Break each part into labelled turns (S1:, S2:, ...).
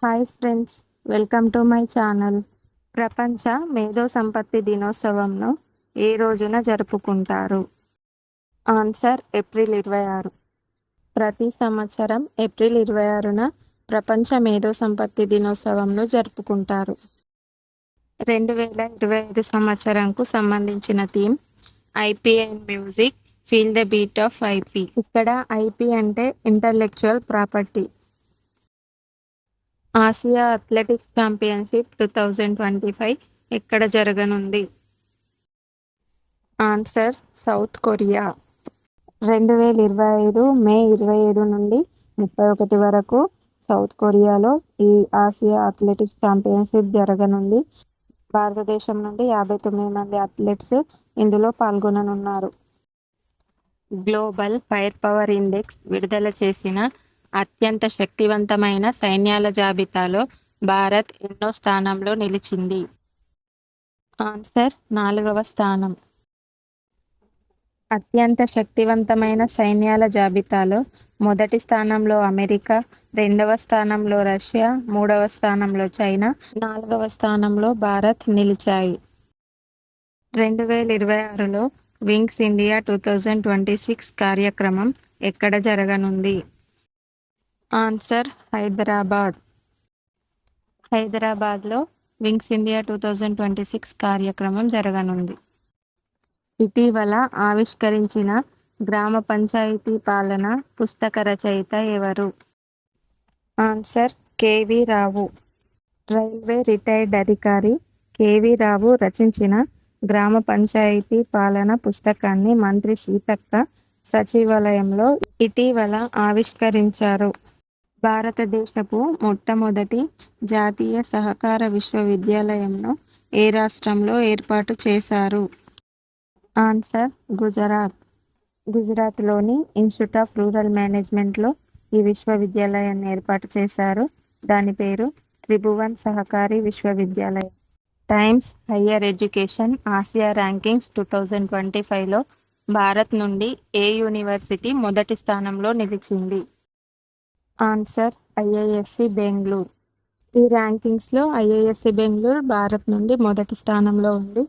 S1: Hi friends welcome to my channel ప్రపంచ మేధో సంపత్తి దినోత్సవంను ఏ రోజున జరుపుకుంటారు? ఆన్సర్ ఏప్రిల్ ఇరవై ఆరు. ప్రతి సంవత్సరం ఏప్రిల్ ఇరవై ఆరున ప్రపంచ మేధో సంపత్తి దినోత్సవంను జరుపుకుంటారు. రెండు వేల ఇరవై ఐదు సంవత్సరంకు సంబంధించిన theme IPN music feel the beat of IP ఇక్కడ ఐపీ అంటే intellectual property. Asia athletics championship two thousand twenty five ఎక్కడ జరగనుంది? Answer South Korea. రెండు వేల ఇరవై ఐదు మే ఇరవై ఏడు నుండి ముప్పై ఒకటి వరకు సౌత్ కొరియాలో ఈ ఆసియా అథ్లెటిక్స్ ఛాంపియన్షిప్ జరగనుంది. భారతదేశం నుండి యాభై తొమ్మిది మంది అథ్లెట్స్ ఇందులో పాల్గొననున్నారు. గ్లోబల్ ఫైర్ పవర్ ఇండెక్స్ విడుదల చేసిన అత్యంత శక్తివంతమైన సైన్యాల జాబితాలో భారత్ ఎన్నో స్థానంలో నిలిచింది. ఆన్సర్ నాలుగవ స్థానం. అత్యంత శక్తివంతమైన సైన్యాల జాబితాలో మొదటి స్థానంలో అమెరికా రెండవ స్థానంలో రష్యా మూడవ స్థానంలో చైనా నాలుగవ స్థానంలో భారత్ నిలిచాయి. రెండు వేల ఇరవై ఆరులో Wings India two thousand twenty six కార్యక్రమం ఎక్కడ జరగనుంది? ఆన్సర్ హైదరాబాద్. హైదరాబాద్లో Wings India two thousand twenty six కార్యక్రమం జరగనుంది. ఇటీవల ఆవిష్కరించిన గ్రామ పంచాయతీ పాలన పుస్తక రచయిత ఎవరు? Answer K V. Railway retired అధికారి కేవి రావు రచించిన గ్రామ పంచాయతీ పాలన పుస్తకాన్ని మంత్రి సీతక్క సచివాలయంలో ఇటీవల ఆవిష్కరించారు. భారతదేశపు మొట్టమొదటి జాతీయ సహకార విశ్వవిద్యాలయంను ఏ రాష్ట్రంలో ఏర్పాటు చేశారు? ఆన్సర్ గుజరాత్. గుజరాత్లోని ఇన్స్టిట్యూట్ ఆఫ్ రూరల్ మేనేజ్మెంట్లో ఈ విశ్వవిద్యాలయాన్ని ఏర్పాటు చేశారు. దాని పేరు త్రిభువన్ సహకారి విశ్వవిద్యాలయం. Times higher education Asia rankings two thousand twenty ఫైవ్లో భారత్ నుండి ఏ యూనివర్సిటీ మొదటి స్థానంలో నిలిచింది? Answer IISc Bengaluru. ఈ ర్యాంకింగ్స్లో ఐఐఎస్సి బెంగళూరు భారత్ నుండి మొదటి స్థానంలో ఉంది.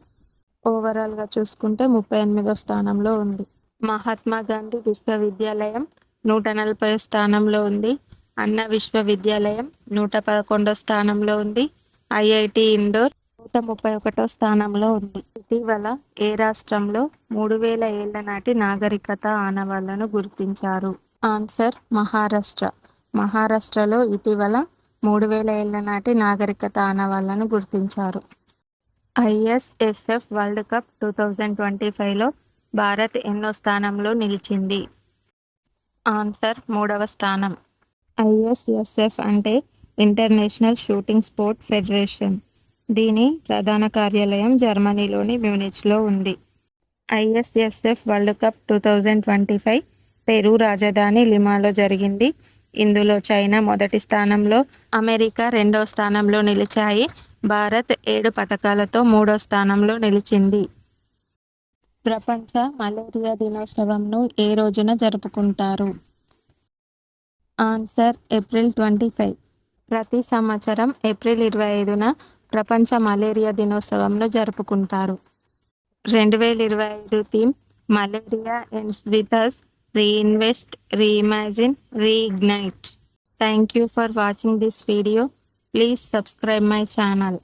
S1: ఓవరాల్గా చూసుకుంటే ముప్పై ఎనిమిదో స్థానంలో ఉంది. మహాత్మా గాంధీ విశ్వవిద్యాలయం నూట నలభై స్థానంలో ఉంది. అన్న విశ్వవిద్యాలయం నూట పదకొండో స్థానంలో ఉంది. ఐఐటి ఇండోర్ నూట ముప్పై ఒకటో స్థానంలో ఉంది. ఇటీవల ఏ రాష్ట్రంలో మూడు వేల ఏళ్ళ నాటి నాగరికత ఆనవాళ్ళను గుర్తించారు? ఆన్సర్ మహారాష్ట్ర. మహారాష్ట్రలో ఇటీవల మూడు వేల ఏళ్ళ నాటి నాగరికత ఆనవాళ్ళను గుర్తించారు. ISSF world cup two thousand twenty ఫైవ్లో భారత్ ఎన్నో స్థానంలో నిలిచింది. ఆన్సర్ మూడవ స్థానం. ఐఎస్ఎస్ఎఫ్ అంటే ఇంటర్నేషనల్ షూటింగ్ స్పోర్ట్ ఫెడరేషన్. దీని ప్రధాన కార్యాలయం జర్మనీలోని మ్యూనిచ్లో ఉంది. ISSF world cup two thousand twenty five Peru రాజధాని లిమాలో జరిగింది. ఇందులో చైనా మొదటి స్థానంలో అమెరికా రెండో స్థానంలో నిలిచాయి. భారత్ ఏడు పథకాలతో మూడో స్థానంలో నిలిచింది. ప్రపంచ మలేరియా దినోత్సవంను ఏ రోజున జరుపుకుంటారు? Answer April twenty five. ప్రతి సంవత్సరం ఏప్రిల్ ఇరవై ఐదున ప్రపంచ మలేరియా దినోత్సవంను జరుపుకుంటారు. రెండు వేల ఇరవై ఐదు theme malaria ends with us reinvest, reimagine, reignite. Thank you for watching this video. Please subscribe my channel.